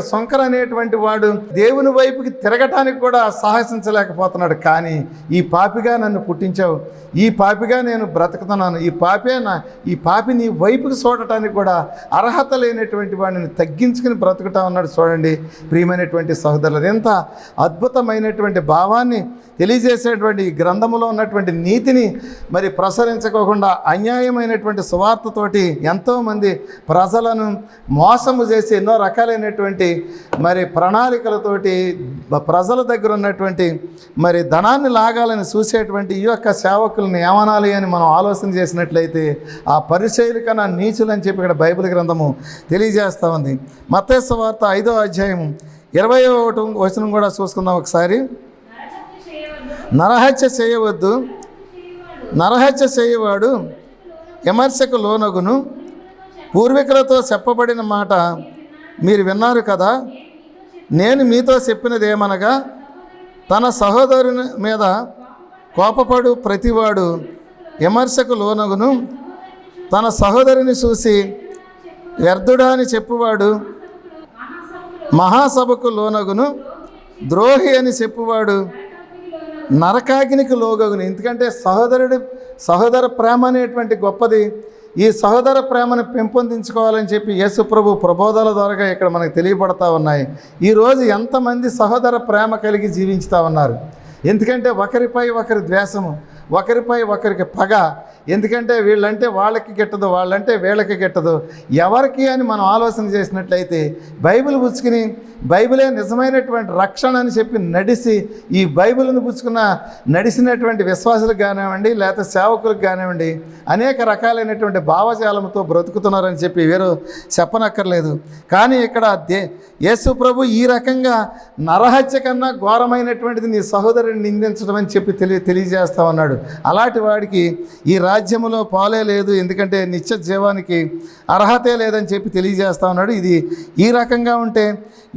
చూడండి ఇక్కడ శంకర్ అనేటువంటి వాడు దేవుని వైపుకి తిరగటానికి కూడా సాహసించలేకపోతున్నాడు. కానీ ఈ పాపిగా నన్ను పుట్టించావు. ఈ పాపిగా నేను బ్రతుకుతున్నాను. ఈ పాపే నా ఈ పాపి నీ వైపుకి చూడటానికి కూడా అర్హత లేనటువంటి వాడిని తగ్గించుకుని బ్రతుకుతా ఉన్నాడు చూడండి. ప్రియమైనటువంటి సహోదరులు ఎంత అద్భుతమైనటువంటి భావాన్ని తెలియజేసేటువంటి ఈ గ్రంథములో ఉన్నటువంటి నీతిని మరి ప్రసరించుకోకుండా అన్యాయమైనటువంటి సువార్తతోటి ఎంతోమంది ప్రజలను మోసము చేసి ఎన్నో రకాలైనటువంటి మరి ప్రణాళికలతోటి ప్రజల దగ్గర ఉన్నటువంటి మరి ధనాన్ని లాగాలని చూసేటువంటి ఈ యొక్క సేవకుల్ని ఏమనాలి అని మనం ఆలోచన చేసినట్లయితే ఆ పరిశైలి కన్నా నీచులు అని చెప్పి ఇక్కడ బైబిల్ గ్రంథము తెలియజేస్తూ ఉంది. మత్తేసు వార్త ఐదో అధ్యాయం ఇరవై ఒకటి వచనం కూడా చూసుకుందాం ఒకసారి. నరహత్య చేయవద్దు. నరహత్య చేయవాడు విమర్శకు లోనగును. పూర్వీకులతో చెప్పబడిన మాట మీరు విన్నారు కదా? నేను మీతో చెప్పినది ఏమనగా తన సహోదరుని మీద కోపపడు ప్రతివాడు విమర్శకు లోనగును. తన సహోదరిని చూసి వ్యర్థుడా అని చెప్పువాడు మహాసభకు లోనగును. ద్రోహి అని చెప్పువాడు నరకాగ్నికి లోగగును. ఎందుకంటే సహోదరుడి సహోదర ప్రేమ అనేటువంటి గొప్పది. ఈ సహోదర ప్రేమను పెంపొందించుకోవాలని చెప్పి యేసుప్రభు ప్రబోధాల ద్వారా ఇక్కడ మనకు తెలియబడతా ఉన్నాయి. ఈరోజు ఎంతమంది సహోదర ప్రేమ కలిగి జీవించుతా ఉన్నారు. ఎందుకంటే ఒకరిపై ఒకరి ద్వేషము ఒకరిపై ఒకరికి పగ. ఎందుకంటే వీళ్ళంటే వాళ్ళకి గిట్టదు వాళ్ళంటే వీళ్ళకి గిట్టదు. ఎవరికి అని మనం ఆలోచన చేసినట్లయితే బైబిల్ పుచ్చుకుని బైబిలే నిజమైనటువంటి రక్షణ అని చెప్పి నడిసి ఈ బైబిల్ను పుచ్చుకున్న నడిచినటువంటి విశ్వాసులకు కానివ్వండి లేకపోతే సేవకులకు కానివ్వండి అనేక రకాలైనటువంటి భావజాలంతో బ్రతుకుతున్నారని చెప్పి వేరు చెప్పనక్కర్లేదు. కానీ ఇక్కడ దే యేసు ప్రభు ఈ రకంగా నరహత్య కన్నా ఘోరమైనటువంటిది నీ సహోదరుని నిందించడం అని చెప్పి తెలియ తెలియజేస్తా ఉన్నాడు. అలాంటి వాడికి ఈ రాజ్యంలో పాలే లేదు ఎందుకంటే నిత్య జీవానికి అర్హతే లేదని చెప్పి తెలియజేస్తా ఉన్నాడు. ఇది ఈ రకంగా ఉంటే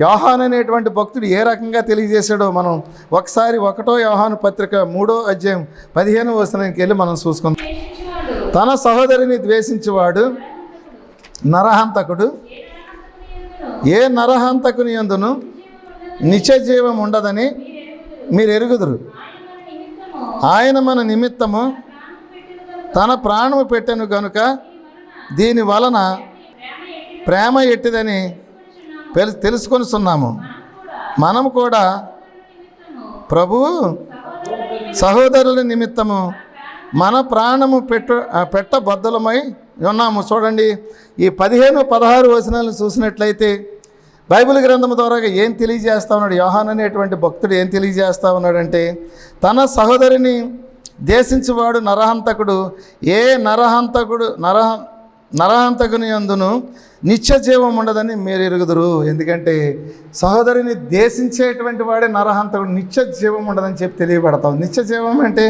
యోహాన్ అనేటువంటి భక్తుడు ఏ రకంగా తెలియజేశాడో మనం ఒకసారి ఒకటో యోహాను పత్రిక మూడో అధ్యాయం పదిహేను వచనానికి వెళ్ళి మనం చూసుకుందాం. తన సహోదరిని ద్వేషించేవాడు నరహంతకుడు. ఏ నరహంతకుని ఎందును నిత్య జీవం ఉండదని మీరు ఎరుగుదురు. ఆయన మన నిమిత్తము తన ప్రాణము పెట్టెను కనుక దీని వలన ప్రేమ ఎట్టిదని తెలు తెలుసుకొనిస్తున్నాము మనము కూడా ప్రభువు సహోదరుల నిమిత్తము మన ప్రాణము పెట్ట పెట్టబద్దలమై ఉన్నాము. చూడండి ఈ పదిహేను పదహారు వచనాలను చూసినట్లయితే బైబిల్ గ్రంథం ద్వారా ఏం తెలియజేస్తా ఉన్నాడు? యోహాన్ అనేటువంటి భక్తుడు ఏం తెలియజేస్తా ఉన్నాడంటే తన సహోదరిని దేశించువాడు నరహంతకుడు ఏ నరహంతకుడు నరహ నరహంతకుని అందును నిత్య జీవం ఉండదని మీరు ఎరుగుదురు ఎందుకంటే సహోదరిని దేశించేటువంటి వాడే నరహంతకుడు నిత్య జీవం ఉండదని చెప్పి తెలియబడతాం నిత్య జీవం అంటే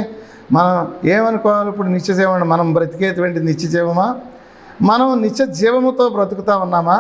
మనం ఏమనుకోవాలి ఇప్పుడు? నిత్య జీవం మనం బ్రతికేటువంటి నిత్య జీవమా? మనం నిత్య జీవముతో బ్రతుకుతా ఉన్నామా?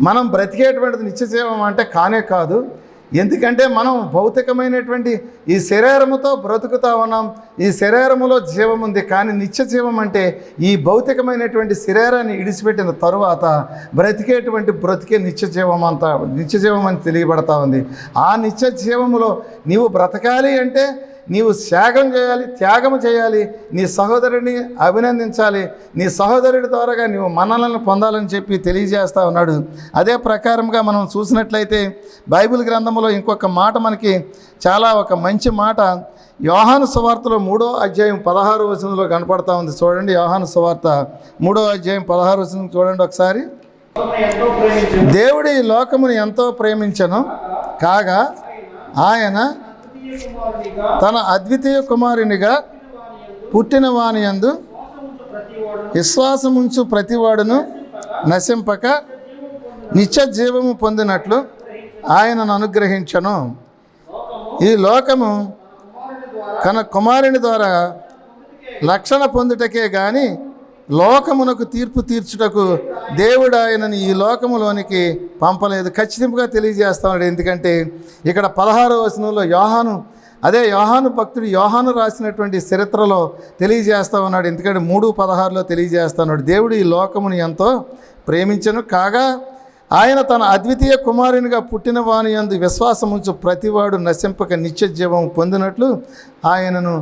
మనం బ్రతికేటువంటిది నిత్య జీవం అంటే కానే కాదు. ఎందుకంటే మనం భౌతికమైనటువంటి ఈ శరీరముతో బ్రతుకుతా ఉన్నాం. ఈ శరీరములో జీవం ఉంది. కానీ నిత్య జీవం అంటే ఈ భౌతికమైనటువంటి శరీరాన్ని ఇడిచిపెట్టిన తరువాత బ్రతికేటువంటి బ్రతికే నిత్య జీవం అంతా నిత్య జీవం అని తెలియబడతా ఉంది. ఆ నిత్య జీవములో నీవు బ్రతకాలి అంటే నీవు త్యాగం చేయాలి త్యాగం చేయాలి. నీ సహోదరుడిని అభినందించాలి. నీ సహోదరుడి ద్వారాగా నీవు మన్నలను పొందాలని చెప్పి తెలియజేస్తా ఉన్నాడు. అదే ప్రకారంగా మనం చూసినట్లయితే బైబిల్ గ్రంథంలో ఇంకొక మాట మనకి చాలా ఒక మంచి మాట. యోహాను సువార్తలో మూడో అధ్యాయం పదహారు వచనంలో కనపడతా ఉంది. చూడండి యోహాను సువార్త మూడో అధ్యాయం పదహారు వచనం చూడండి ఒకసారి. దేవుడి దేవుడు ఈ లోకమును ఎంతో ప్రేమించను. కాగా ఆయన తన అద్వితీయ కుమారునిగా పుట్టిన వాని యందు విశ్వాసముంచు ప్రతివాడును నశింపక నిత్య జీవము పొందినట్లు ఆయనను అనుగ్రహించను. ఈ లోకము కన కుమారుని ద్వారా రక్షణ పొందుటకే గాని లోకమునకు తీర్పు తీర్చుటకు దేవుడు ఆయనని ఈ లోకములోనికి పంపలేదు. ఖచ్చితంగా తెలియజేస్తాడు ఎందుకంటే ఇక్కడ పదహారవ వచనంలో యోహాను అదే యోహాను భక్తుడు యోహాను రాసినటువంటి చరిత్రలో తెలియజేస్తా ఉన్నాడు. ఎందుకంటే మూడు పదహారులో తెలియజేస్తా ఉన్నాడు దేవుడు ఈ లోకముని ఎంతో ప్రేమించను. కాగా ఆయన తన అద్వితీయ కుమారునిగా పుట్టిన వాని అందు విశ్వాసముంచు ప్రతివాడు నశింపక నిత్య జీవం పొందినట్లు ఆయనను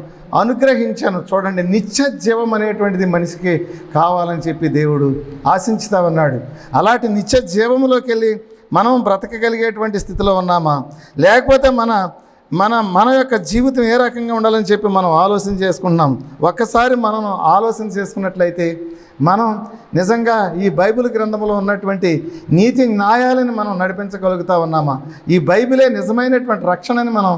అనుగ్రహించాను. చూడండి నిత్య జీవం అనేటువంటిది మనిషికి కావాలని చెప్పి దేవుడు ఆశించుతా ఉన్నాడు అలాంటి నిత్య జీవంలోకి వెళ్ళి మనం బ్రతకగలిగేటువంటి స్థితిలో ఉన్నామా? లేకపోతే మన మన మన యొక్క జీవితం ఏ రకంగా ఉండాలని చెప్పి మనం ఆలోచన చేసుకుంటున్నాం? ఒక్కసారి మనం ఆలోచన చేసుకున్నట్లయితే మనం నిజంగా ఈ బైబిల్ గ్రంథంలో ఉన్నటువంటి నీతి న్యాయాలని మనం నడిపించగలుగుతా ఉన్నామా? ఈ బైబిలే నిజమైనటువంటి రక్షణని మనం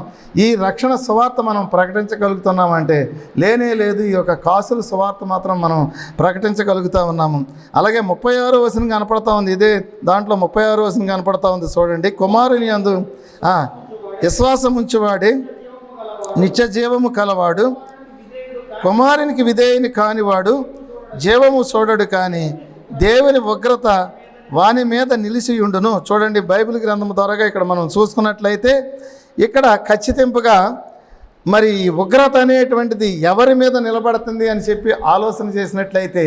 ఈ రక్షణ సువార్త మనం ప్రకటించగలుగుతున్నామంటే లేనే లేదు ఈ యొక్క కాసుల సువార్త మాత్రం మనం ప్రకటించగలుగుతా ఉన్నాము. అలాగే ముప్పై ఆరో వచనం కనపడతా ఉంది ఇదే దాంట్లో ముప్పై ఆరో వచనం కనపడతా ఉంది చూడండి. కుమారుని అందు విశ్వాసం ఉంచువాడే నిత్య జీవము కలవాడు కుమారునికి విధేయుని కానివాడు జీవము చూడడు కానీ దేవుని ఉగ్రత వాని మీద నిలిచి ఉండును. చూడండి బైబిల్ గ్రంథం ద్వారాగా ఇక్కడ మనం చూసుకున్నట్లయితే ఇక్కడ ఖచ్చితింపుగా మరి ఈ ఉగ్రత అనేటువంటిది ఎవరి మీద నిలబడుతుంది అని చెప్పి ఆలోచన చేసినట్లయితే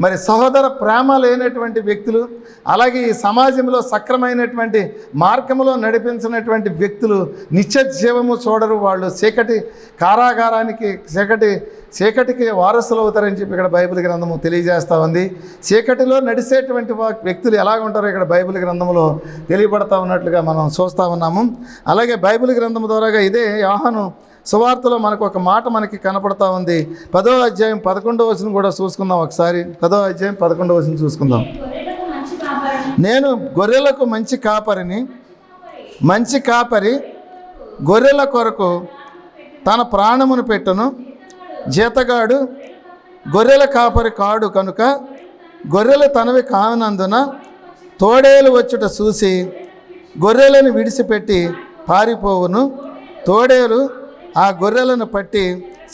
మరి సహోదర ప్రేమ లేనటువంటి వ్యక్తులు అలాగే ఈ సమాజంలో సక్రమైనటువంటి మార్గంలో నడిపించినటువంటి వ్యక్తులు నిత్య జీవము చూడరు వాళ్ళు. చీకటి కారాగారానికి చీకటి చీకటికి వారసులు అవుతారని చెప్పి ఇక్కడ బైబిల్ గ్రంథము తెలియజేస్తూ ఉంది. చీకటిలో నడిచేటువంటి వా- వ్యక్తులు ఎలాగుంటారో ఇక్కడ బైబిల్ గ్రంథంలో తెలియబడతా ఉన్నట్లుగా మనం చూస్తూ ఉన్నాము. అలాగే బైబిల్ గ్రంథం ద్వారాగా ఇదే యోహాను సువార్తలో మనకు ఒక మాట మనకి కనపడతా ఉంది. పదో అధ్యాయం పదకొండవ వచనం కూడా చూసుకుందాం ఒకసారి. పదో అధ్యాయం పదకొండవ వచనం చూసుకుందాం. నేను గొర్రెలకు మంచి కాపరిని మంచి కాపరి గొర్రెల కొరకు తన ప్రాణమును పెట్టును. జీతగాడు గొర్రెల కాపరి కాడు కనుక గొర్రెలు తనవి కానందున తోడేలు వచ్చుట చూసి గొర్రెలను విడిచిపెట్టి పారిపోవును. తోడేలు ఆ గొర్రెలను పట్టి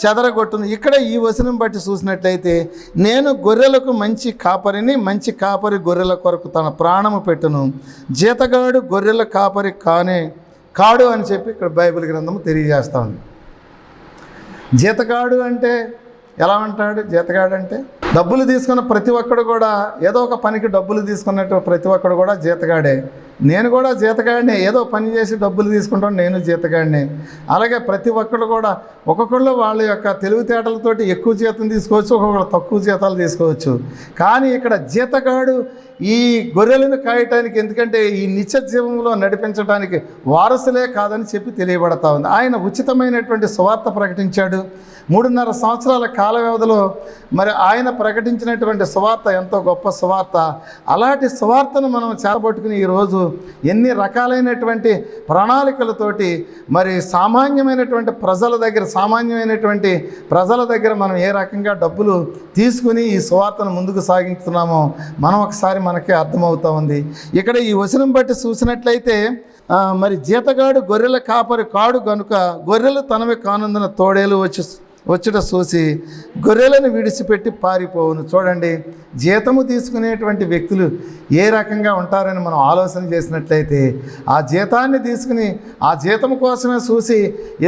చెదరగొట్టును ఇక్కడ ఈ వచనం బట్టి చూసినట్లయితే నేను గొర్రెలకు మంచి కాపరిని మంచి కాపరి గొర్రెల కొరకు తన ప్రాణము పెట్టును. జీతగాడు గొర్రెల కాపరి కానే కాడు అని చెప్పి ఇక్కడ బైబిల్ గ్రంథము తెలియజేస్తా ఉంది. జీతగాడు అంటే ఎలా ఉంటాడు జీతగాడు అంటే డబ్బులు తీసుకున్న ప్రతి ఒక్కడు కూడా ఏదో ఒక పనికి డబ్బులు తీసుకున్నట్టు ప్రతి ఒక్కడు కూడా జీతగాడే. నేను కూడా జీతగాడినే. ఏదో పని చేసి డబ్బులు తీసుకుంటాను నేను జీతగాడినే. అలాగే ప్రతి ఒక్కరు కూడా ఒక్కొక్కళ్ళు వాళ్ళ యొక్క తెలివితేటలతోటి ఎక్కువ జీతం తీసుకోవచ్చు ఒక్కొక్కరు తక్కువ జీతాలు తీసుకోవచ్చు. కానీ ఇక్కడ జీతగాడు ఈ గొర్రెలను కాయటానికి ఎందుకంటే ఈ నిత్య జీవంలో నడిపించడానికి వారసులే కాదని చెప్పి తెలియబడతా ఉంది. ఆయన ఉచితమైనటువంటి సువార్త ప్రకటించాడు. మూడున్నర సంవత్సరాల కాల వ్యవధిలో మరి ఆయన ప్రకటించినటువంటి సువార్త ఎంతో గొప్ప సువార్త. అలాంటి సువార్తను మనం చేరబట్టుకుని ఈరోజు ఎన్ని రకాలైనటువంటి ప్రణాళికలతోటి మరి సామాన్యమైనటువంటి ప్రజల దగ్గర సామాన్యమైనటువంటి ప్రజల దగ్గర మనం ఏ రకంగా డబ్బులు తీసుకుని ఈ సువార్తను ముందుకు సాగించుతున్నామో మనం ఒకసారి మనకి అర్థమవుతూ ఉంది. ఇక్కడ ఈ వచనం బట్టి చూసినట్లయితే మరి జీతగాడు గొర్రెల కాపరి కాడు కనుక గొర్రెలు తనవి కానందున తోడేలు వచ్చి వచ్చుట చూసి గొర్రెలను విడిచిపెట్టి పారిపోవును. చూడండి జీతము తీసుకునేటువంటి వ్యక్తులు ఏ రకంగా ఉంటారని మనం ఆలోచన చేసినట్లయితే ఆ జీతాన్ని తీసుకుని ఆ జీతం కోసమే చూసి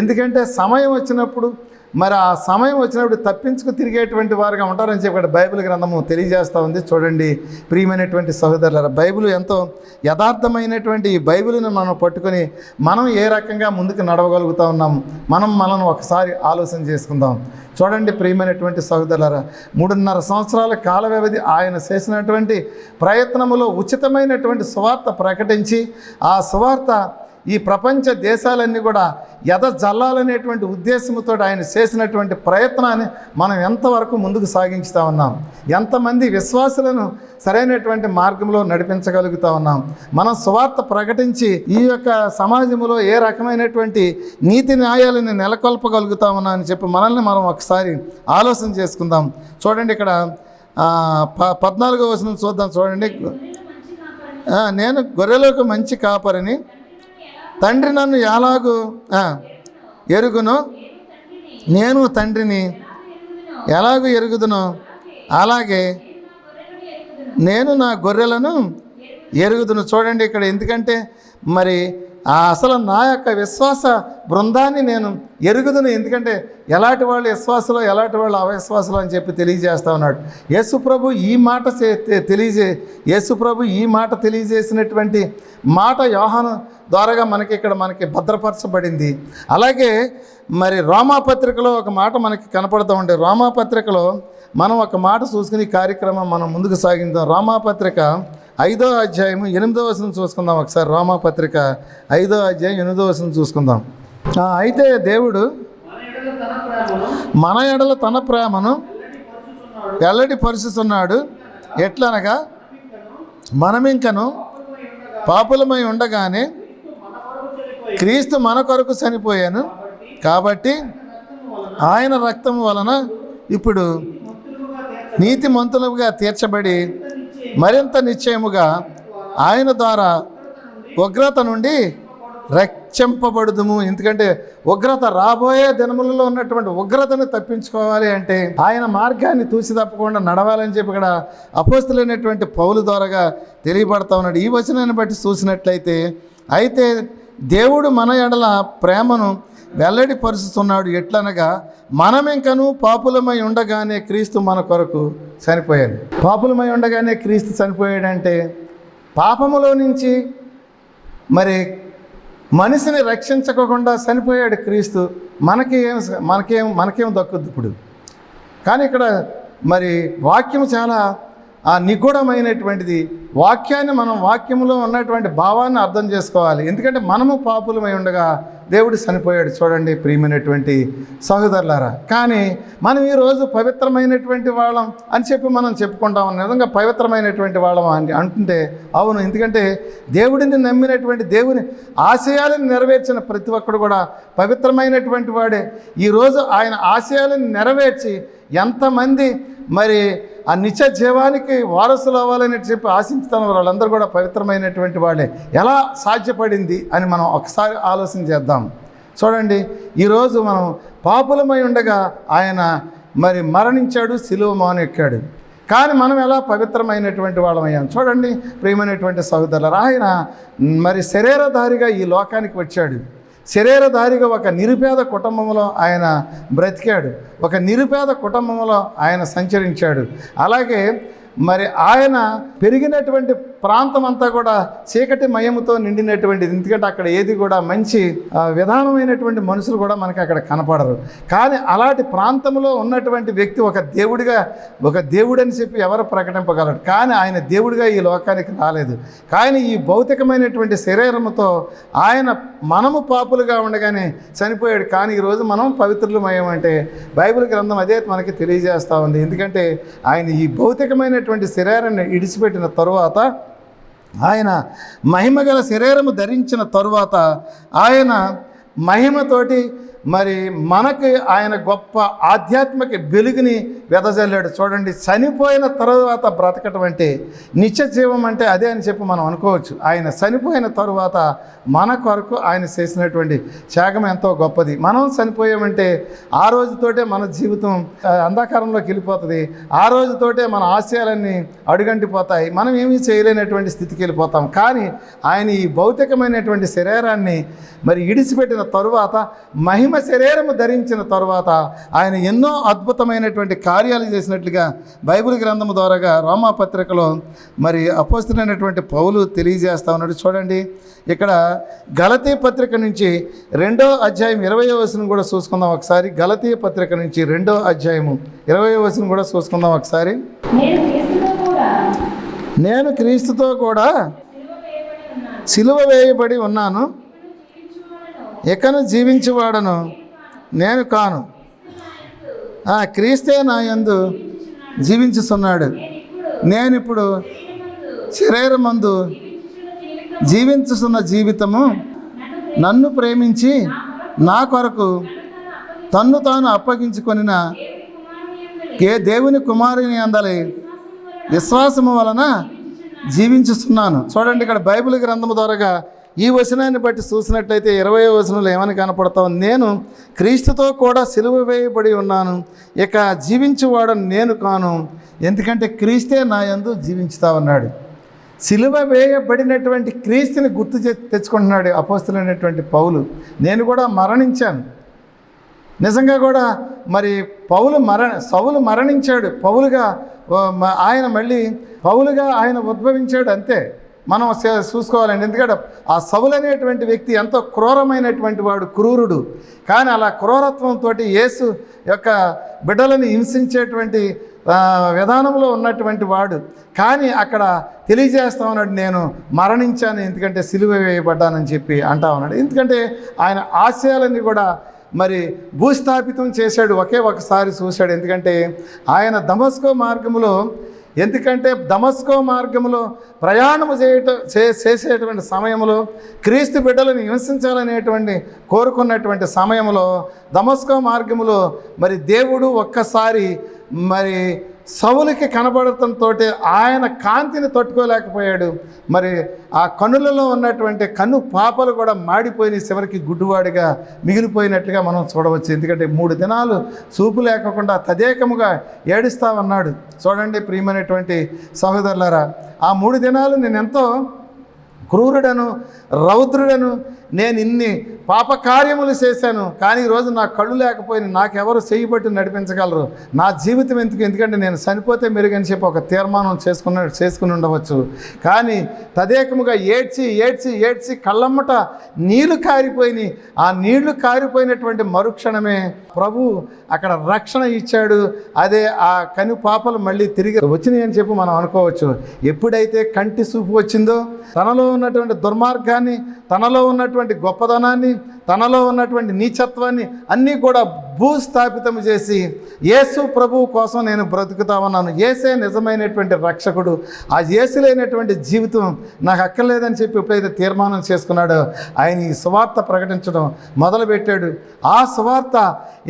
ఎందుకంటే సమయం వచ్చినప్పుడు మరి ఆ సమయం వచ్చినప్పుడు తప్పించుకు తిరిగేటువంటి వారుగా ఉంటారని చెప్పి ఇక్కడ బైబిల్ గ్రంథము తెలియజేస్తూ ఉంది. చూడండి ప్రియమైనటువంటి సహోదరుల బైబిల్ ఎంతో యథార్థమైనటువంటి ఈ బైబిల్ని మనం పట్టుకొని మనం ఏ రకంగా ముందుకు నడవగలుగుతా ఉన్నాం మనం మనం ఒకసారి ఆలోచన చేసుకుందాం. చూడండి ప్రియమైనటువంటి సహోదరులరా మూడున్నర సంవత్సరాల కాల వ్యవధి ఆయన చేసినటువంటి ప్రయత్నములో ఉచితమైనటువంటి సువార్త ప్రకటించి ఆ సువార్త ఈ ప్రపంచ దేశాలన్నీ కూడా ఎద జల్లాలనేటువంటి ఉద్దేశంతో ఆయన చేసినటువంటి ప్రయత్నాన్ని మనం ఎంతవరకు ముందుకు సాగించుతా ఉన్నాం? ఎంతమంది విశ్వాసులను సరైనటువంటి మార్గంలో నడిపించగలుగుతా ఉన్నాం? మనం సువార్త ప్రకటించి ఈ యొక్క సమాజంలో ఏ రకమైనటువంటి నీతి న్యాయాలను నెలకొల్పగలుగుతా ఉన్నాం అని చెప్పి మనల్ని మనం ఒకసారి ఆలోచన చేసుకుందాం. చూడండి ఇక్కడ ప పద్నాలుగో వచనం చూద్దాం చూడండి. నేను గొర్రెలకు మంచి కాపరిని తండ్రి నన్ను ఎలాగూ ఎరుగును? నేను తండ్రిని ఎలాగూ ఎరుగుదును అలాగే నేను నా గొర్రెలను ఎరుగుదును. చూడండి ఇక్కడ ఎందుకంటే మరి ఆ అసలు నా యొక్క విశ్వాస బృందాన్ని నేను ఎరుగుదును. ఎందుకంటే ఎలాంటి వాళ్ళు విశ్వాసులో ఎలాంటి వాళ్ళు అవిశ్వాసులు అని చెప్పి తెలియజేస్తా ఉన్నాడు. యేసుప్రభు ఈ మాట చే- తెలియజే యేసుప్రభు ఈ మాట తెలియజేసినటువంటి మాట యోహాను ద్వారాగా మనకి ఇక్కడ మనకి భద్రపరచబడింది. అలాగే మరి రోమాపత్రికలో ఒక మాట మనకి కనపడుతూ ఉండే. రోమాపత్రికలో మనం ఒక మాట చూసుకుని కార్యక్రమం మనం ముందుకు సాగిందాం. రోమాపత్రిక ఐదో అధ్యాయము ఎనిమిదో వచనం చూసుకుందాం ఒకసారి. రోమాపత్రిక ఐదో అధ్యాయం ఎనిమిదో వచనం చూసుకుందాం. అయితే దేవుడు మన ఎడల తన ప్రేమను ఎల్లడి పరుచుతున్నాడు. వెల్లడి పరుచుతున్నాడు ఎట్లనగా? మనమింకను పాపులమై ఉండగానే క్రీస్తు మన కొరకు చనిపోయాను. కాబట్టి ఆయన రక్తము వలన ఇప్పుడు నీతి మంతులుగా నీతిమంతులుగా తీర్చబడి మరింత నిశ్చయముగా ఆయన ద్వారా ఉగ్రత నుండి రక్షింపబడుదుము. ఎందుకంటే ఉగ్రత రాబోయే దినములలో ఉన్నటువంటి ఉగ్రతను తప్పించుకోవాలి అంటే ఆయన మార్గాన్ని తూసి తప్పకుండా నడవాలని చెప్పి ఇక్కడ అపోస్తులైనటువంటి పౌలు ద్వారాగా తెలియబడతా ఉన్నాడు. ఈ వచనాన్ని బట్టి చూసినట్లయితే అయితే దేవుడు మన ఎడల ప్రేమను వెల్లడిపరుచుతున్నాడు ఎట్లనగా మనం ఇంకను పాపులమై ఉండగానే క్రీస్తు మన కొరకు చనిపోయాడు. పాపులమై ఉండగానే క్రీస్తు చనిపోయాడంటే పాపములో నుంచి మరి మనిషిని రక్షించకుండా చనిపోయాడు క్రీస్తు. మనకేం మనకేం మనకేం దక్కుద్ది ఇప్పుడు? కానీ ఇక్కడ మరి వాక్యం చాలా ఆ నిగూఢమైనటువంటిది వాక్యాన్ని మనం వాక్యంలో ఉన్నటువంటి భావాన్ని అర్థం చేసుకోవాలి. ఎందుకంటే మనము పాపులమై ఉండగా దేవుడు చనిపోయాడు చూడండి ప్రియమైనటువంటి సహోదరులారా. కానీ మనం ఈరోజు పవిత్రమైనటువంటి వాళ్ళం అని చెప్పి మనం చెప్పుకుంటాం నిజంగా పవిత్రమైనటువంటి వాళ్ళం అని అంటుంటే అవును ఎందుకంటే దేవుడిని నమ్మినటువంటి దేవుని ఆశయాలను నెరవేర్చిన ప్రతి ఒక్కడు కూడా పవిత్రమైనటువంటి వాడే. ఈరోజు ఆయన ఆశయాలను నెరవేర్చి ఎంతమంది మరి ఆ నిత్య జీవానికి వారసులు అవ్వాలని చెప్పి ఆశించుతాను వాళ్ళందరూ కూడా పవిత్రమైనటువంటి వాళ్ళే. ఎలా సాధ్యపడింది అని మనం ఒకసారి ఆలోచన చేద్దాం. చూడండి ఈరోజు మనం పాపులమై ఉండగా ఆయన మరి మరణించాడు సిలువ మౌన ఎక్కాడు. కానీ మనం ఎలా పవిత్రమైనటువంటి వాళ్ళమయ్యాం చూడండి ప్రియమైనటువంటి సహోదరులు ఆయన మరి శరీరధారిగా ఈ లోకానికి వచ్చాడు. శరీరధారిగా ఒక నిరుపేద కుటుంబంలో ఆయన బ్రతికాడు. ఒక నిరుపేద కుటుంబంలో ఆయన సంచరించాడు. అలాగే మరి ఆయన పెరిగినటువంటి ప్రాంతం అంతా కూడా చీకటి మయముతో నిండినటువంటిది. ఎందుకంటే అక్కడ ఏది కూడా మంచి విధానమైనటువంటి మనుషులు కూడా మనకి అక్కడ కనపడరు. కానీ అలాంటి ప్రాంతంలో ఉన్నటువంటి వ్యక్తి ఒక దేవుడిగా ఒక దేవుడని చెప్పి ఎవరు ప్రకటింపగలరు? కానీ ఆయన దేవుడిగా ఈ లోకానికి రాలేదు. కానీ ఈ భౌతికమైనటువంటి శరీరముతో ఆయన మనము పాపులుగా ఉండగానే చనిపోయాడు. కానీ ఈరోజు మనం పవిత్రులమయ్యామంటే బైబిల్ గ్రంథం అదే మనకి తెలియజేస్తూ ఉంది. ఎందుకంటే ఆయన ఈ భౌతికమైనటువంటి శరీరాన్ని ఇడిచిపెట్టిన తరువాత ఆయన మహిమగల శరీరము ధరించిన తరువాత ఆయన మహిమతోటి మరి మనకి ఆయన గొప్ప ఆధ్యాత్మిక వెలుగుని వెదజల్లాడు. చూడండి చనిపోయిన తరువాత బ్రతకటం అంటే నిత్య జీవం అంటే అదే అని చెప్పి మనం అనుకోవచ్చు. ఆయన చనిపోయిన తరువాత మన కొరకు ఆయన చేసినటువంటి త్యాగం ఎంతో గొప్పది. మనం చనిపోయామంటే ఆ రోజుతోటే మన జీవితం అంధకారంలోకి వెళ్ళిపోతుంది. ఆ రోజుతోటే మన ఆశయాలన్నీ అడుగంటిపోతాయి. మనం ఏమీ చేయలేనటువంటి స్థితికి వెళ్ళిపోతాం. కానీ ఆయన ఈ భౌతికమైనటువంటి శరీరాన్ని మరి ఇడిచిపెట్టిన తరువాత మహిమ శరీరము ధరించిన తరువాత ఆయన ఎన్నో అద్భుతమైనటువంటి కార్యాలు చేసినట్లుగా బైబిల్ గ్రంథము ద్వారాగా రోమాపత్రికలో మరి అపోస్తులైనటువంటి పౌలు తెలియజేస్తా ఉన్నాడు. చూడండి ఇక్కడ గలతీ పత్రిక నుంచి రెండో అధ్యాయం ఇరవై వచనం కూడా చూసుకుందాం ఒకసారి. గలతీ పత్రిక నుంచి రెండో అధ్యాయము ఇరవై వచనం కూడా చూసుకుందాం ఒకసారి. నేను క్రీస్తుతో కూడా నేను క్రీస్తుతో కూడా సిలువ వేయబడి ఉన్నాను. ఇకను జీవించేవాడను నేను కాను. ఆ, క్రీస్తే నా యందు జీవించుతున్నాడు నేను ఇప్పుడు శరీరమందు జీవించుతున్న జీవితము నన్ను ప్రేమించి నా కొరకు తన్ను తాను అప్పగించుకొనిన ఏ దేవుని కుమారుని అందలి విశ్వాసము వలన జీవించుస్తున్నాను చూడండి ఇక్కడ బైబిల్ గ్రంథము ద్వారాగా ఈ వచనాన్ని బట్టి చూసినట్లయితే ఇరవై వచనంలో ఏమని కనపడతావు నేను క్రీస్తుతో కూడా సిలువ వేయబడి ఉన్నాను ఇక జీవించువాడు నేను కాను. ఎందుకంటే క్రీస్తే నా యందు జీవించుతా ఉన్నాడు. సిలువ వేయబడినటువంటి క్రీస్తుని గుర్తు తెచ్చుకుంటున్నాడు అపోస్తులైనటువంటి పౌలు. నేను కూడా మరణించాను. నిజంగా కూడా మరి పౌలు మర సౌలు మరణించాడు. పౌలుగా ఆయన మళ్ళీ పౌలుగా ఆయన ఉద్భవించాడు అంతే. మనం చే- చూసుకోవాలండి. ఎందుకంటే ఆ సౌలు అనేటువంటి వ్యక్తి ఎంతో క్రూరమైనటువంటి వాడు క్రూరుడు. కానీ అలా క్రూరత్వంతో యేసు యొక్క బిడ్డలను హింసించేటువంటి విధానంలో ఉన్నటువంటి వాడు. కానీ అక్కడ తెలియజేస్తా ఉన్నాడు నేను మరణించాను ఎందుకంటే సిలువ వేయబడ్డానని చెప్పి అంటా ఉన్నాడు. ఎందుకంటే ఆయన ఆశయాలన్నీ కూడా మరి భూస్థాపితం చేశాడు ఒకే ఒకసారి చూశాడు. ఎందుకంటే ఆయన దమస్కో మార్గంలో ఎందుకంటే దమస్కో మార్గంలో ప్రయాణము చేయట చే- చేసేటువంటి సమయంలో క్రీస్తు బిడ్డలను హింసించాలనేటువంటి కోరుకున్నటువంటి సమయంలో దమస్కో మార్గంలో మరి దేవుడు ఒక్కసారి మరి సవులకి కనబడటంతో ఆయన కాంతిని తట్టుకోలేకపోయాడు. మరి ఆ కన్నులలో ఉన్నటువంటి కన్ను పాపలు కూడా మాడిపోయిన చివరికి గుడ్డువాడిగా మిగిలిపోయినట్లుగా మనం చూడవచ్చు. ఎందుకంటే మూడు దినాలు చూపు లేకుండా తదేకముగా ఏడుస్తా ఉన్నాడు చూడండి ప్రియమైనటువంటి సహోదరులారా ఆ మూడు దినాలు నేను ఎంతో క్రూరుడను రౌద్రుడను. నేను ఇన్ని పాపకార్యములు చేశాను కానీ ఈరోజు నా కళ్ళు లేకపోయిన నాకెవరు చేయబట్టి నడిపించగలరు? నా జీవితం ఎందుకు? ఎందుకంటే నేను చనిపోతే మెరుగని చెప్పి ఒక తీర్మానం చేసుకున్న చేసుకుని ఉండవచ్చు. కానీ తదేకముగా ఏడ్చి ఏడ్చి ఏడ్చి కళ్ళమ్మట నీళ్ళు కారిపోయినాయి. ఆ నీళ్ళు కారిపోయినటువంటి మరుక్షణమే ప్రభు అక్కడ రక్షణ ఇచ్చాడు. అదే ఆ కను పాపలు మళ్ళీ తిరిగి వచ్చినాయి అని చెప్పి మనం అనుకోవచ్చు. ఎప్పుడైతే కంటి చూపు వచ్చిందో తనలో ఉన్నటువంటి దుర్మార్గాన్ని తనలో ఉన్నటువంటి గొప్పదనాన్ని తనలో ఉన్నటువంటి నీచత్వాన్ని అన్నీ కూడా భూస్థాపితం చేసి యేసు ప్రభువు కోసం నేను బ్రతుకుతా ఉన్నాను ఏసే నిజమైనటువంటి రక్షకుడు. ఆ యేసు లేనటువంటి జీవితం నాకు అక్కర్లేదని చెప్పి ఎప్పుడైతే తీర్మానం చేసుకున్నాడో ఆయన ఈ సువార్త ప్రకటించడం మొదలుపెట్టాడు. ఆ సువార్త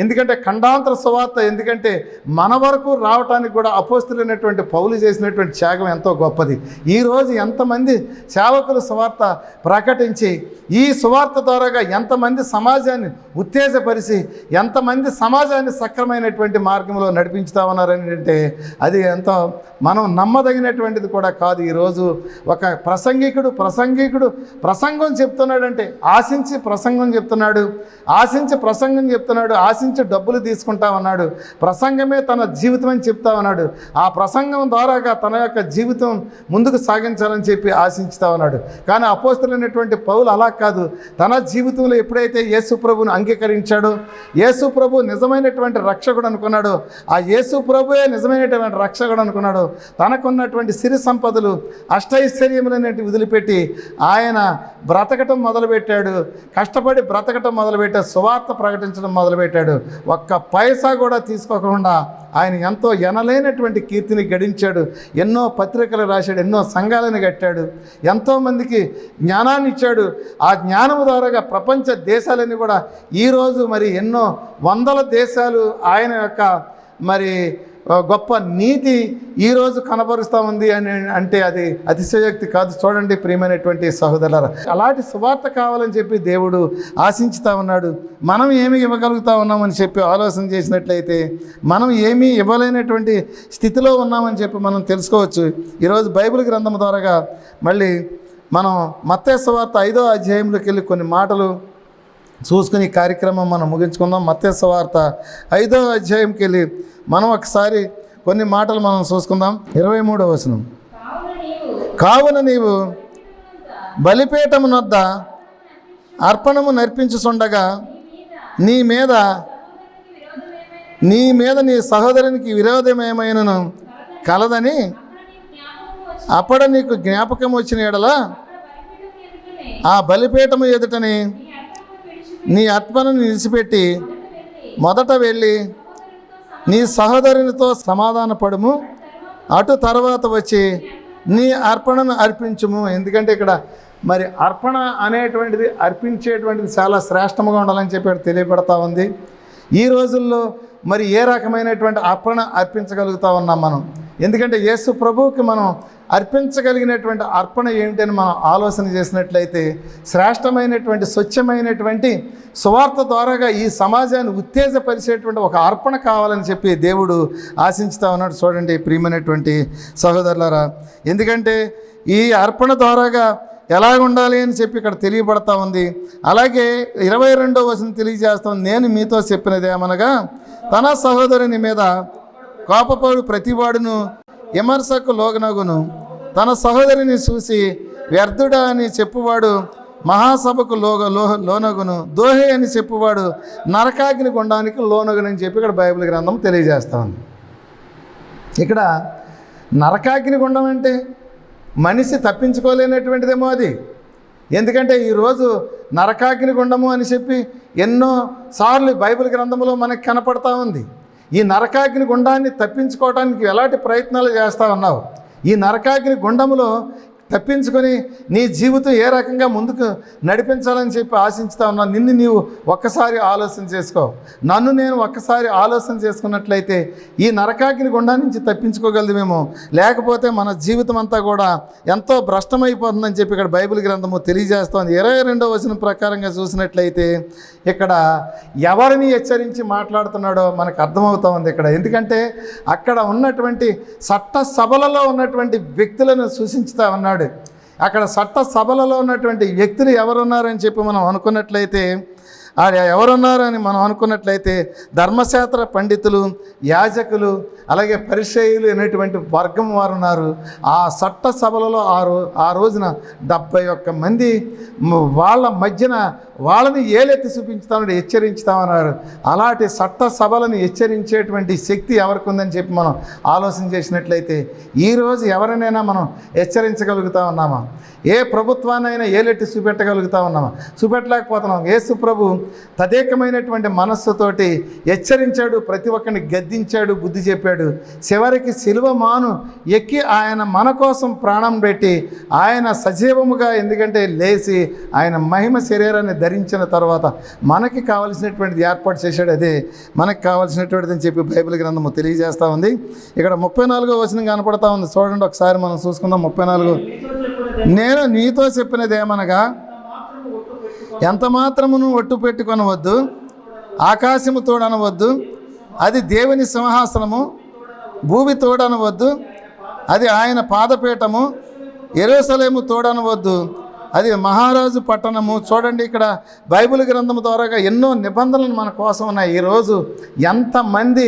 ఎందుకంటే ఖండాంతర సువార్త ఎందుకంటే మన వరకు రావటానికి కూడా అపోస్తులైనటువంటి పౌలు చేసినటువంటి త్యాగం ఎంతో గొప్పది. ఈరోజు ఎంతమంది సేవకుల సువార్త ప్రకటించి ఈ సువార్త ద్వారాగా ఎంతమంది సమాజాన్ని ఉత్తేజపరిచి ఎంతమంది సమాజాన్ని సక్రమైనటువంటి మార్గంలో నడిపించుతా ఉన్నారని అంటే అది ఎంతో మనం నమ్మదగినటువంటిది కూడా కాదు. ఈరోజు ఒక ప్రసంగికుడు ప్రసంగికుడు ప్రసంగం చెప్తున్నాడంటే ఆశించి ప్రసంగం చెప్తున్నాడు ఆశించి ప్రసంగం చెప్తున్నాడు ఆశించి డబ్బులు తీసుకుంటా ఉన్నాడు ప్రసంగమే తన జీవితం అని చెప్తా ఉన్నాడు ఆ ప్రసంగం ద్వారాగా తన యొక్క జీవితం ముందుకు సాగించాలని చెప్పి ఆశించుతా ఉన్నాడు. కానీ అపోస్తులైనటువంటి పౌలు అలా కాదు. తన జీవితంలో ఎప్పుడైతే యేసు ప్రభుని అంగీకరించాడో యేసు ప్రభు నిజమైనటువంటి రక్షకుడు అనుకున్నాడు ఆ యేసు ప్రభువే నిజమైనటువంటి రక్షకుడు అనుకున్నాడు తనకున్నటువంటి సిరి సంపదలు అష్టైశ్వర్యములనేటి వదిలిపెట్టి ఆయన బ్రతకటం మొదలుపెట్టాడు. కష్టపడి బ్రతకటం మొదలుపెట్టాడు సువార్త ప్రకటించడం మొదలుపెట్టాడు. ఒక్క పైసా కూడా తీసుకోకుండా ఆయన ఎంతో ఎనలేనటువంటి కీర్తిని గడించాడు. ఎన్నో పత్రికలు రాశాడు ఎన్నో సంఘాలను కట్టాడు. ఎంతోమందికి జ్ఞానాన్ని ఇచ్చాడు ఆ జ్ఞానం ద్వారాగా ప్రపంచ దేశాలన్నీ కూడా ఈరోజు మరి ఎన్నో వందల దేశాలు ఆయన యొక్క మరి గొప్ప నీతి ఈరోజు కనబరుస్తూ ఉంది అని అంటే అది అతిశయోక్తి కాదు. చూడండి ప్రియమైనటువంటి సహోదరులారా అలాంటి సువార్త కావాలని చెప్పి దేవుడు ఆశించుతా ఉన్నాడు. మనం ఏమి ఇవ్వగలుగుతా ఉన్నామని చెప్పి ఆలోచన చేసినట్లయితే మనం ఏమీ ఇవ్వలేనటువంటి స్థితిలో ఉన్నామని చెప్పి మనం తెలుసుకోవచ్చు. ఈరోజు బైబిల్ గ్రంథం ద్వారాగా మళ్ళీ మనం మత్తేసు వార్త ఐదో అధ్యాయంలోకి వెళ్ళి కొన్ని మాటలు చూసుకుని కార్యక్రమం మనం ముగించుకుందాం. మత్స్య వార్త ఐదో అధ్యాయంకి వెళ్ళి మనం ఒకసారి కొన్ని మాటలు మనం చూసుకుందాం. ఇరవై మూడవ వచనం. కావున నీవు కావున నీవు బలిపీఠమునొద్ద అర్పణము నర్పించుచుండగా నీ మీద నీ మీద నీ సహోదరునికి విరోధమేమైనను కలదని అప్పుడు నీకు జ్ఞాపకం వచ్చిన ఎడలా ఆ బలిపీఠము ఎదుటని నీ ఆత్మను నిలిచిపెట్టి మొదట వెళ్ళి నీ సహోదరునితో సమాధాన పడుము అటు తర్వాత వచ్చి నీ అర్పణను అర్పించుము. ఎందుకంటే ఇక్కడ మరి అర్పణ అనేటువంటిది అర్పించేటువంటిది చాలా శ్రేష్టముగా ఉండాలని చెప్పి తెలియపడతా ఉంది. ఈ రోజుల్లో మరి ఏ రకమైనటువంటి అర్పణ అర్పించగలుగుతా ఉన్నాం మనం? ఎందుకంటే యేసు ప్రభువుకి మనం అర్పించగలిగినటువంటి అర్పణ ఏమిటని మనం ఆలోచన చేసినట్లయితే శ్రేష్టమైనటువంటి స్వచ్ఛమైనటువంటి సువార్త ద్వారాగా ఈ సమాజాన్ని ఉత్తేజపరిచేటువంటి ఒక అర్పణ కావాలని చెప్పి దేవుడు ఆశించుతా ఉన్నాడు. చూడండి ప్రియమైనటువంటి సహోదరులారా ఎందుకంటే ఈ అర్పణ ద్వారాగా ఎలా ఉండాలి అని చెప్పి ఇక్కడ తెలియబడతా ఉంది. అలాగే ఇరవై రెండో వచనం తెలియజేస్తాం. నేను మీతో చెప్పినది ఏమనగా తన సహోదరుని మీద కోపపడు ప్రతివాడును విమర్శకు లోగనగును. తన సహోదరిని చూసి వ్యర్థుడా అని చెప్పువాడు మహాసభకు లోగ లోహ లోనగును. దోహే అని చెప్పువాడు నరకాగ్ని గుండానికి లోనగునని చెప్పి ఇక్కడ బైబిల్ గ్రంథం తెలియజేస్తా ఉంది ఇక్కడ నరకాగ్ని గుండం అంటే మనిషి తప్పించుకోలేనటువంటిదేమో అది. ఎందుకంటే ఈరోజు నరకాగ్ని గుండము అని చెప్పి ఎన్నో సార్లు బైబిల్ గ్రంథంలో మనకు కనపడతా ఉంది. ఈ నరకాగ్ని గుండాన్ని తప్పించుకోవడానికి ఎలాంటి ప్రయత్నాలు చేస్తా ఉన్నావు? ఈ నరకాగ్ని గుండంలో తప్పించుకొని నీ జీవితం ఏ రకంగా ముందుకు నడిపించాలని చెప్పి ఆశించుతా ఉన్నా నిన్ను నీవు ఒక్కసారి ఆలోచన చేసుకో. నన్ను నేను ఒక్కసారి ఆలోచన చేసుకున్నట్లయితే ఈ నరకాగ్ని గుండా నుంచి తప్పించుకోగలమేమో లేకపోతే మన జీవితం అంతా కూడా ఎంతో భ్రష్టమైపోతుందని చెప్పి ఇక్కడ బైబిల్ గ్రంథము తెలియజేస్తోంది. ఇరవై రెండో వచనం ప్రకారంగా చూసినట్లయితే ఇక్కడ ఎవరిని హెచ్చరించి మాట్లాడుతున్నాడో మనకు అర్థమవుతా ఉంది ఇక్కడ. ఎందుకంటే అక్కడ ఉన్నటువంటి చట్ట సభలలో ఉన్నటువంటి వ్యక్తులను సూచించుతా ఉన్నాడు. అక్కడ చట్ట సభలలో ఉన్నటువంటి వ్యక్తులు ఎవరున్నారని చెప్పి మనం అనుకున్నట్లయితే ఆడ ఎవరున్నారని మనం అనుకున్నట్లయితే ధర్మశాస్త్ర పండితులు యాజకులు అలాగే పరిచయులు అనేటువంటి వర్గం వారు ఉన్నారు. ఆ చట్ట సభలలో ఆ రో ఆ రోజున డెబ్బై ఒక్క మంది వాళ్ళ మధ్యన వాళ్ళని ఏలెత్తి చూపించుతామని హెచ్చరించుతామన్నారు. అలాంటి చట్ట సభలను హెచ్చరించేటువంటి శక్తి ఎవరికి ఉందని చెప్పి మనం ఆలోచన చేసినట్లయితే ఈరోజు ఎవరినైనా మనం హెచ్చరించగలుగుతా ఉన్నామా? ఏ ప్రభుత్వాన్నైనా ఏలెట్టి చూపెట్టగలుగుతా ఉన్నామా? చూపెట్టలేకపోతున్నాం. యేసు ప్రభు తదేకమైనటువంటి మనస్సుతోటి హెచ్చరించాడు ప్రతి ఒక్కరిని గద్దించాడు బుద్ధి చెప్పాడు. చివరికి శిలువ మాను ఎక్కి ఆయన మన కోసం ప్రాణం పెట్టి ఆయన సజీవముగా ఎందుకంటే లేచి ఆయన మహిమ శరీరాన్ని ధరించిన తర్వాత మనకి కావలసినటువంటిది ఏర్పాటు చేశాడు అదే. మనకి కావలసినటువంటిది అని చెప్పి బైబిల్ గ్రంథము తెలియజేస్తూ ఉంది. ఇక్కడ ముప్పై నాలుగో వచనం కనపడతా ఉంది. చూడండి ఒకసారి మనం చూసుకుందాం ముప్పై నాలుగు. నేను నీతో చెప్పినది ఏమనగా ఎంత మాత్రమును ఒట్టు పెట్టుకొనవద్దు? ఆకాశము తోడనవద్దు. అది దేవుని సింహాసనము. భూమి తోడనవద్దు. అది ఆయన పాదపీఠము. ఎరోసలేము తోడనవద్దు. అది మహారాజు పట్టణము. చూడండి ఇక్కడ బైబిల్ గ్రంథం ద్వారాగా ఎన్నో నిబంధనలు మన కోసం ఉన్నాయి. ఈరోజు ఎంతమంది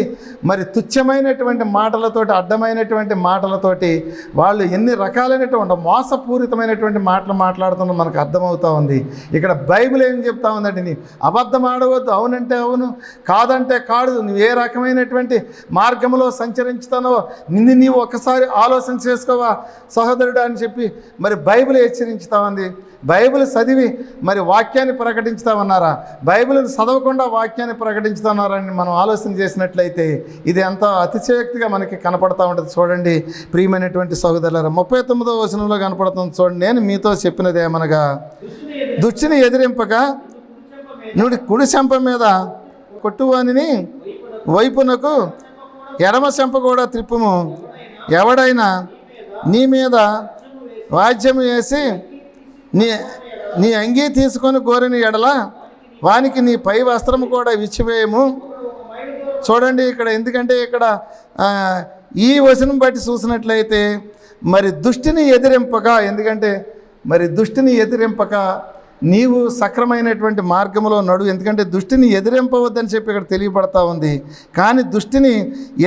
మరి తుచ్చమైనటువంటి మాటలతోటి అడ్డమైనటువంటి మాటలతోటి వాళ్ళు ఎన్ని రకాలైనటువంటి మోసపూరితమైనటువంటి మాటలు మాట్లాడుతున్న మనకు అర్థమవుతా ఉంది. ఇక్కడ బైబిల్ ఏం చెప్తా ఉందండి నీ అబద్ధం ఆడవద్దు. అవునంటే అవును కాదంటే కాదు. నువ్వు ఏ రకమైనటువంటి మార్గంలో సంచరించుతానో నిన్ను నీవు ఒకసారి ఆలోచన చేసుకోవా సహోదరుడు అని చెప్పి మరి బైబిల్ హెచ్చరించుతా ఉంది. బైబిల్ చదివి మరి వాక్యాన్ని ప్రకటించుతామన్నారా? బైబిల్ చదవకుండా వాక్యాన్ని ప్రకటించుతున్నారని మనం ఆలోచన చేసినట్లయితే ఇది ఎంత అతిశయోక్తిగా మనకి కనపడతా ఉంటుంది చూడండి. ప్రియమైనటువంటి సహోదరులారా ముప్పై తొమ్మిదో వచనంలో కనపడుతుంది చూడండి. నేను మీతో చెప్పినది ఏమనగా దుష్టిని ఎదిరింపక నుడి కుడి చెంప మీద కొట్టువానిని వైపునకు ఎడమ చెంప కూడా త్రిప్పుము. ఎవడైనా నీ మీద వాద్యము వేసి నీ నీ అంగీ తీసుకొని కోరిన ఎడల వానికి నీ పై వస్త్రము కూడా విచ్చివేయము. చూడండి ఇక్కడ ఎందుకంటే ఇక్కడ ఈ వచనం బట్టి చూసినట్లయితే మరి దుష్టిని ఎదిరింపక ఎందుకంటే మరి దుష్టిని ఎదిరింపక నీవు సక్రమైనటువంటి మార్గంలో నడు ఎందుకంటే దుష్టిని ఎదిరింపవద్దని చెప్పి ఇక్కడ తెలియబడతా ఉంది. కానీ దుష్టిని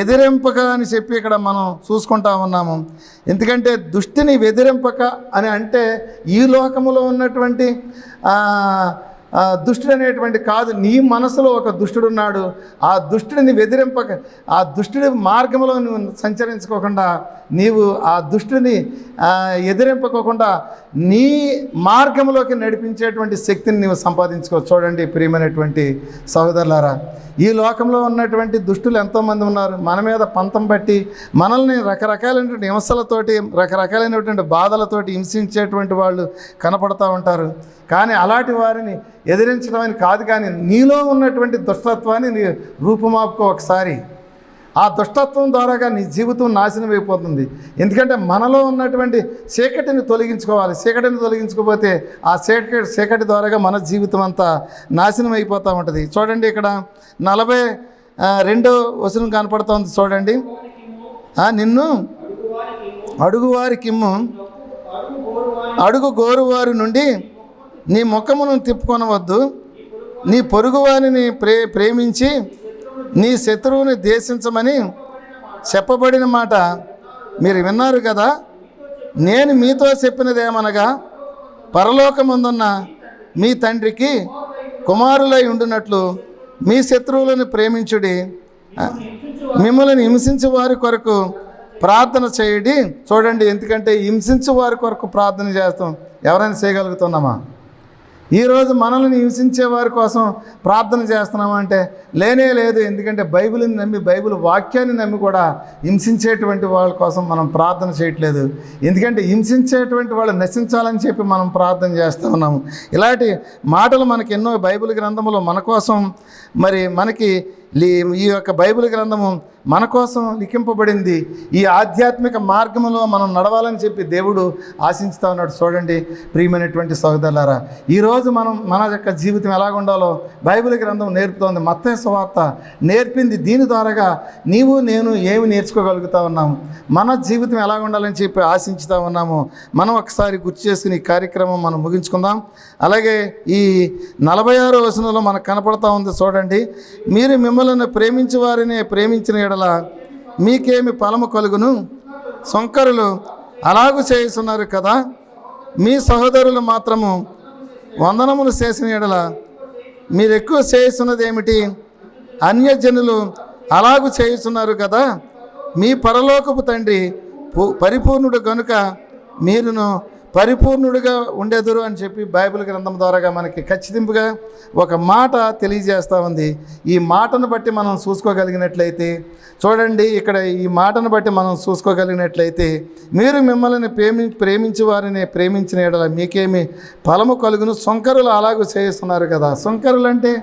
ఎదిరింపక అని చెప్పి ఇక్కడ మనం చూసుకుంటా ఉన్నాము. ఎందుకంటే దుష్టిని ఎదిరింపక అని అంటే ఈ లోకములో ఉన్నటువంటి దుష్టుడు అనేటువంటి కాదు నీ మనసులో ఒక దుష్టుడు ఉన్నాడు. ఆ దుష్టుడిని వెదిరింపక ఆ దుష్టుడి మార్గంలో నువ్వు సంచరించుకోకుండా నీవు ఆ దుష్టుని ఎదిరింపకోకుండా నీ మార్గంలోకి నడిపించేటువంటి శక్తిని నీవు సంపాదించుకో. చూడండి ప్రియమైనటువంటి సహోదరులారా ఈ లోకంలో ఉన్నటువంటి దుష్టులు ఎంతోమంది ఉన్నారు. మన మీద పంతం బట్టి మనల్ని రకరకాలైనటువంటి హింసలతోటి రకరకాలైనటువంటి బాధలతోటి హింసించేటువంటి వాళ్ళు కనపడతా ఉంటారు. కానీ అలాంటి వారిని ఎదిరించడం అని కాదు కానీ నీలో ఉన్నటువంటి దుష్టత్వాన్ని నీ రూపుమాపుకో ఒకసారి. ఆ దుష్టత్వం ద్వారాగా నీ జీవితం నాశనం అయిపోతుంది. ఎందుకంటే మనలో ఉన్నటువంటి చీకటిని తొలగించుకోవాలి. చీకటిని తొలగించుకోకపోతే ఆ చీకటి చీకటి ద్వారాగా మన జీవితం అంతా నాశనం అయిపోతూ ఉంటుంది. చూడండి ఇక్కడ నలభై రెండో వచనం కనపడుతోంది చూడండి. నిన్ను అడుగువారి కిమ్ము అడుగు గోరువారి నుండి నీ ముఖమును తిప్పుకొనవద్దు. నీ పొరుగువారిని ప్రే ప్రేమించి నీ శత్రువుని దేశించమని చెప్పబడిన మాట మీరు విన్నారు కదా? నేను మీతో చెప్పినదేమనగా పరలోకముందున్న మీ తండ్రికి కుమారులై ఉండినట్లు మీ శత్రువులను ప్రేమించుడి మిమ్మల్ని హింసించే వారి కొరకు ప్రార్థన చేయడి. చూడండి ఎందుకంటే హింసించే వారి కొరకు ప్రార్థన చేస్తాం. ఎవరైనా చేయగలుగుతున్నామా? ఈరోజు మనల్ని హింసించే వారి కోసం ప్రార్థన చేస్తున్నామంటే లేనే లేదు. ఎందుకంటే బైబిల్ని నమ్మి బైబిల్ వాక్యాన్ని నమ్మి కూడా హింసించేటువంటి వాళ్ళ కోసం మనం ప్రార్థన చేయట్లేదు. ఎందుకంటే హింసించేటువంటి వాళ్ళు నశించాలని చెప్పి మనం ప్రార్థన చేస్తూ ఉన్నాము. ఇలాంటి మాటలు మనకి ఎన్నో బైబిల్ గ్రంథములో మన కోసం మరి మనకి ఈ యొక్క బైబిల్ గ్రంథము మన కోసం లిఖింపబడింది. ఈ ఆధ్యాత్మిక మార్గంలో మనం నడవాలని చెప్పి దేవుడు ఆశించుతా ఉన్నాడు. చూడండి ప్రియమైనటువంటి సోదరులారా ఈరోజు మనం మన యొక్క జీవితం ఎలాగ ఉండాలో బైబిల్ గ్రంథం నేర్పుతోంది. మత్త సువార్త నేర్పింది దీని ద్వారాగా నీవు నేను ఏమి నేర్చుకోగలుగుతా ఉన్నాము? మన జీవితం ఎలాగ ఉండాలని చెప్పి ఆశించుతా ఉన్నాము? మనం ఒకసారి గుర్తు చేసుకుని ఈ కార్యక్రమం మనం ముగించుకుందాం. అలాగే ఈ నలభై ఆరో వచనంలో మనకు కనపడతా ఉంది చూడండి. మీరు మిమ్మల్ని ప్రేమించి వారినే ప్రేమించిన ఎడల మీకేమి ఫలము కలుగును? సొంకరులు అలాగు చేస్తున్నారు కదా. మీ సహోదరులు మాత్రము వందనములు చేసిన ఎడల మీరు ఎక్కువ చేస్తున్నది ఏమిటి అన్యజనులు అలాగు చేస్తున్నారు కదా. మీ పరలోకపు తండ్రి పరిపూర్ణుడు కనుక మీరును పరిపూర్ణుడిగా ఉండేదురు అని చెప్పి బైబిల్ గ్రంథం ద్వారాగా మనకి ఖచ్చితంగా ఒక మాట తెలియజేస్తూ ఉంది. ఈ మాటను బట్టి మనం చూసుకోగలిగినట్లయితే చూడండి ఇక్కడ ఈ మాటను బట్టి మనం చూసుకోగలిగినట్లయితే మీరు మిమ్మల్ని ప్రేమి ప్రేమించి వారిని ప్రేమించిన ఎడల మీకేమి ఫలము కలుగును? సొంకరులు అలాగూ చేయిస్తున్నారు కదా. సొంకరులు అంటే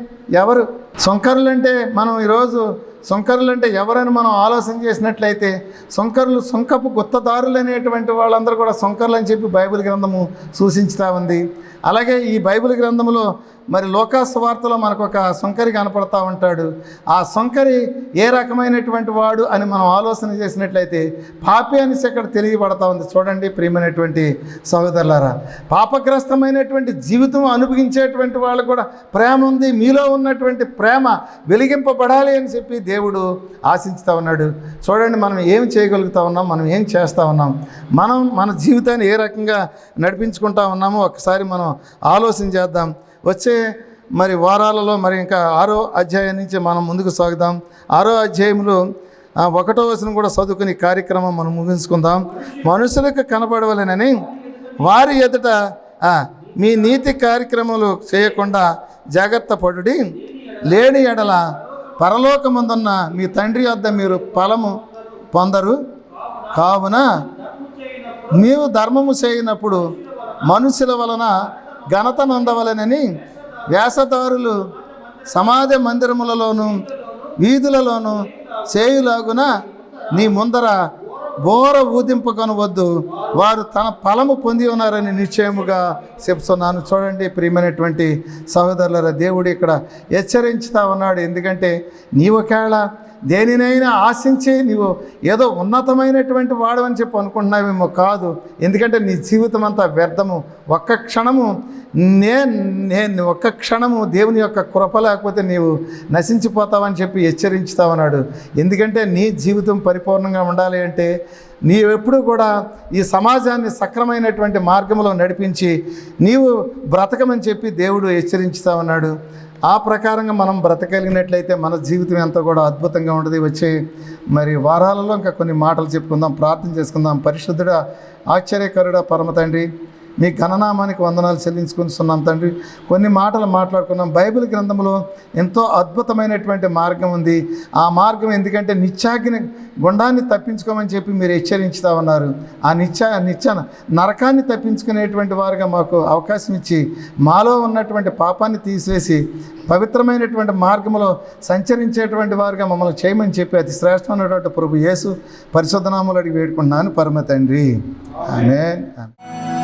ఎవరు? సొంకరులు అంటే మనం ఈరోజు సుంకరులు అంటే ఎవరని మనం ఆలోచన చేసినట్లయితే సుంకరులు సుంకపు గుత్తదారులు అనేటువంటి వాళ్ళందరూ కూడా సుంకరులు అని చెప్పి బైబిల్ గ్రంథము సూచించుతా ఉంది. అలాగే ఈ బైబిల్ గ్రంథంలో మరి లోకాస్ వార్తలో మనకు ఒక సొంకరి కనపడతా ఉంటాడు. ఆ సొంకరి ఏ రకమైనటువంటి వాడు అని మనం ఆలోచన చేసినట్లయితే పాపి అనేసి అక్కడ తెలియబడతా ఉంది. చూడండి ప్రియమైనటువంటి సహోదరులారా పాపగ్రస్తమైనటువంటి జీవితం అనుభవించేటువంటి వాళ్ళు కూడా ప్రేమ ఉంది మీలో ఉన్నటువంటి ప్రేమ వెలిగింపబడాలి అని చెప్పి దేవుడు ఆశించుతా ఉన్నాడు. చూడండి మనం ఏం చేయగలుగుతా ఉన్నాం మనం ఏం చేస్తూ ఉన్నాం మనం మన జీవితాన్ని ఏ రకంగా నడిపించుకుంటా ఉన్నామో ఒకసారి మనం ఆలోచన చేద్దాం. వచ్చే మరి వారాలలో మరి ఇంకా ఆరో అధ్యాయం నుంచి మనం ముందుకు సాగుదాం. ఆరో అధ్యాయంలో ఒకటో వచనం కూడా చదువుకుని కార్యక్రమం మనం ముగించుకుందాం. మనుషులకు కనబడవలెనని వారి ఎదుట మీ నీతి కార్యక్రమాలు చేయకుండా జాగ్రత్త పడుడి. లేని ఎడల పరలోకమందున్న మీ తండ్రి వద్ద మీరు ఫలము పొందరు. కావున నీవు ధర్మము చేయనప్పుడు మనుషుల వలన ఘనతనందవలనని వ్యాసదారులు సమాజ మందిరములలోను వీధులలోను చేయులాగున నీ ముందర బోర ఊదింపకొనవద్దు వారు తన ఫలము పొంది ఉన్నారని నిశ్చయముగా చెప్తున్నాను. చూడండి ప్రియమైనటువంటి సహోదరుల దేవుడు ఇక్కడ హెచ్చరించుతా ఉన్నాడు. ఎందుకంటే నీ ఒకవేళ దేనినైనా ఆశించి నీవు ఏదో ఉన్నతమైనటువంటి వాడు అని చెప్పి అనుకుంటున్నావేమో కాదు. ఎందుకంటే నీ జీవితం అంతా వ్యర్థము. ఒక్క క్షణము నే నేను ఒక్క క్షణము దేవుని యొక్క కృప లేకపోతే నీవు నశించిపోతావని చెప్పి హెచ్చరించుతా ఉన్నాడు ఎందుకంటే నీ జీవితం పరిపూర్ణంగా ఉండాలి అంటే నీవెప్పుడు కూడా ఈ సమాజాన్ని సక్రమైనటువంటి మార్గంలో నడిపించి నీవు బ్రతకమని చెప్పి దేవుడు హెచ్చరించుతా ఉన్నాడు ఆ ప్రకారంగా మనం బ్రతకలిగినట్లయితే మన జీవితం ఎంతో కూడా అద్భుతంగా ఉంటుంది. వచ్చే మరి వారాలలో ఇంకా కొన్ని మాటలు చెప్పుకుందాం ప్రార్థన చేసుకుందాం. పరిశుద్ధుడ ఆశ్చర్యకరుడ పరమ తండ్రి మీ ఘననామానికి వందనాలు చెల్లించుకుంటున్నాం తండ్రి. కొన్ని మాటలు మాట్లాడుకున్నాం. బైబిల్ గ్రంథంలో ఎంతో అద్భుతమైనటువంటి మార్గం ఉంది. ఆ మార్గం ఎందుకంటే నిత్యాగ్ని గుండాన్ని తప్పించుకోమని చెప్పి మీరు హెచ్చరించుతా ఉన్నారు. ఆ నిత్యా నిత్య నరకాన్ని తప్పించుకునేటువంటి వారుగా మాకు అవకాశం ఇచ్చి మాలో ఉన్నటువంటి పాపాన్ని తీసివేసి పవిత్రమైనటువంటి మార్గంలో సంచరించేటువంటి వారుగా మమ్మల్ని చేయమని చెప్పి అతి శ్రేష్టమైనటువంటి ప్రభు యేసు పరిశుద్ధనామలు అడిగి వేడుకుంటున్నాను. పరమ తండ్రి. ఆమెన్.